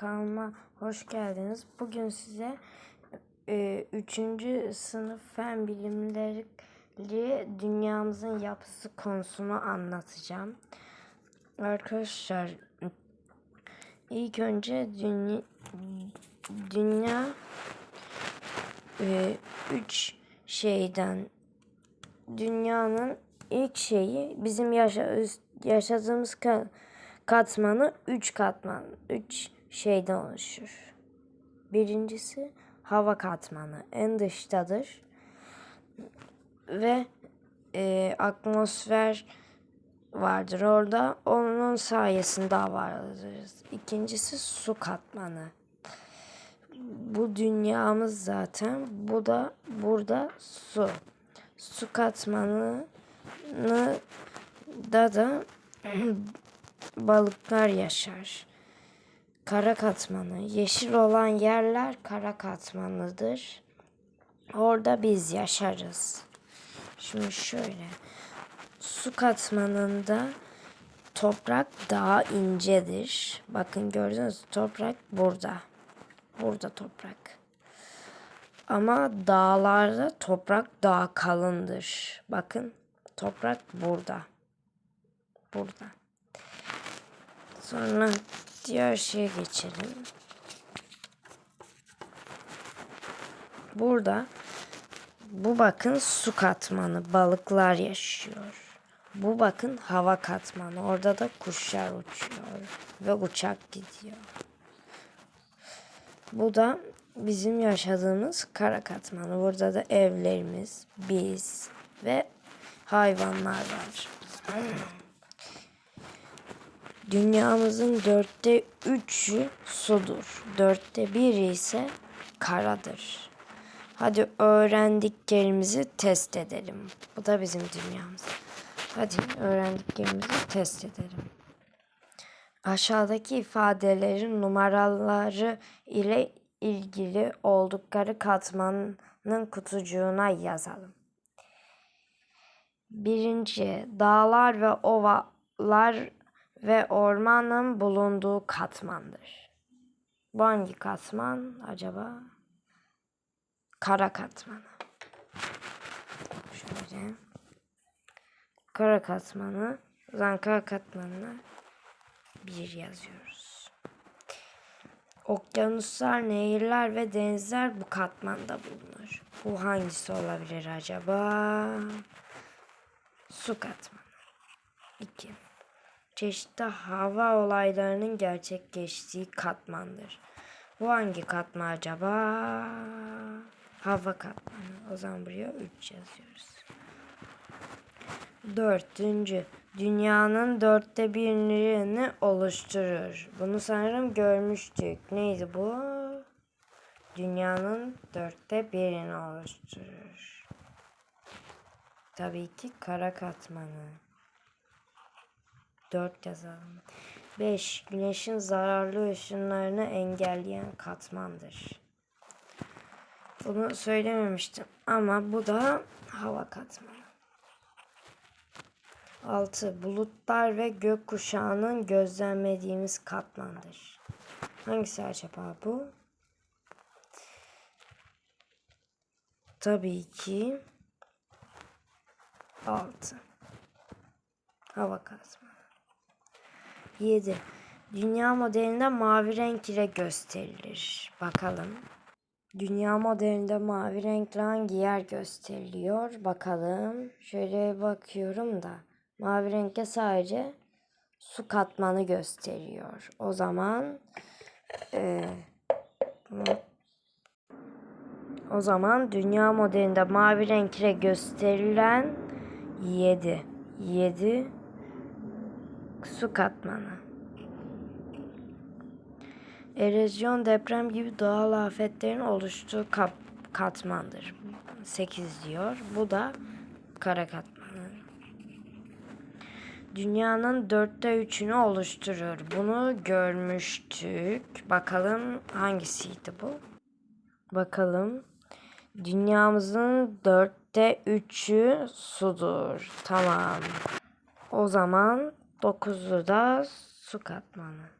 kanalıma hoş geldiniz. Bugün size 3. sınıf fen bilimleri dünyamızın yapısı konusunu anlatacağım. Arkadaşlar ilk önce dünya, dünya 3 şeyden dünyanın ilk şeyi bizim yaşa, yaşadığımız ka- katmanı 3 katman, 3 şeyden oluşur. Birincisi hava katmanı en dıştadır ve e, atmosfer vardır orada. Onun sayesinde vardır. İkincisi su katmanı. Bu dünyamız zaten. Bu da burada su. Su katmanı da da balıklar yaşar. Kara katmanı. Yeşil olan yerler kara katmanıdır. Orada biz yaşarız. Şimdi şöyle. Su katmanında toprak daha incedir. Bakın gördünüz? Toprak burada. Burada toprak. Ama dağlarda toprak daha kalındır. Bakın toprak burada. Burada. Sonra diğer şeye geçelim. Burada bu bakın su katmanı balıklar yaşıyor. Bu bakın hava katmanı. Orada da kuşlar uçuyor ve uçak gidiyor. Bu da bizim yaşadığımız kara katmanı. Burada da evlerimiz, biz ve hayvanlar var. Dünyamızın dörtte üçü sudur. Dörtte biri ise karadır. Hadi öğrendiklerimizi test edelim. Bu da bizim dünyamız. Hadi öğrendiklerimizi test edelim. Aşağıdaki ifadelerin numaraları ile ilgili oldukları katmanın kutucuğuna yazalım. Birinci, dağlar ve ovalar ve ormanın bulunduğu katmandır. Bu hangi katman acaba? Kara katmanı. Şöyle. Kara katmanı. O zaman kara katmanına bir yazıyoruz. Okyanuslar, nehirler ve denizler bu katmanda bulunur. Bu hangisi olabilir acaba? Su katmanı. 2 çeşitli hava olaylarının gerçekleştiği katmandır. Bu hangi katman acaba? Hava katmanı. O zaman buraya 3 yazıyoruz. Dördüncü. Dünyanın dörtte birini oluşturur. Bunu sanırım görmüştük. Neydi bu? Dünyanın dörtte birini oluşturur. Tabii ki kara katmanı. 4 yazalım. 5. Güneşin zararlı ışınlarını engelleyen katmandır. Bunu söylememiştim ama bu da hava katmanı. 6. Bulutlar ve gökkuşağının gözlemlediğimiz katmandır. Hangisi acaba bu? Tabii ki 6. Hava katmanı. 7. Dünya modelinde mavi renk ile gösterilir. Bakalım. Dünya modelinde mavi renkle hangi yer gösteriliyor? Bakalım. Şöyle bakıyorum da. Mavi renkte sadece su katmanı gösteriyor. O zaman e, o zaman dünya modelinde mavi renk ile gösterilen 7. 7 su katmanı. Erozyon, deprem gibi doğal afetlerin oluştuğu kap katmandır. 8 diyor. Bu da kara katmanı. Dünyanın dörtte üçünü oluşturur. Bunu görmüştük. Bakalım hangisiydi bu? Bakalım. Dünyamızın dörtte üçü sudur. Tamam. O zaman Dokuzu da su katmanı.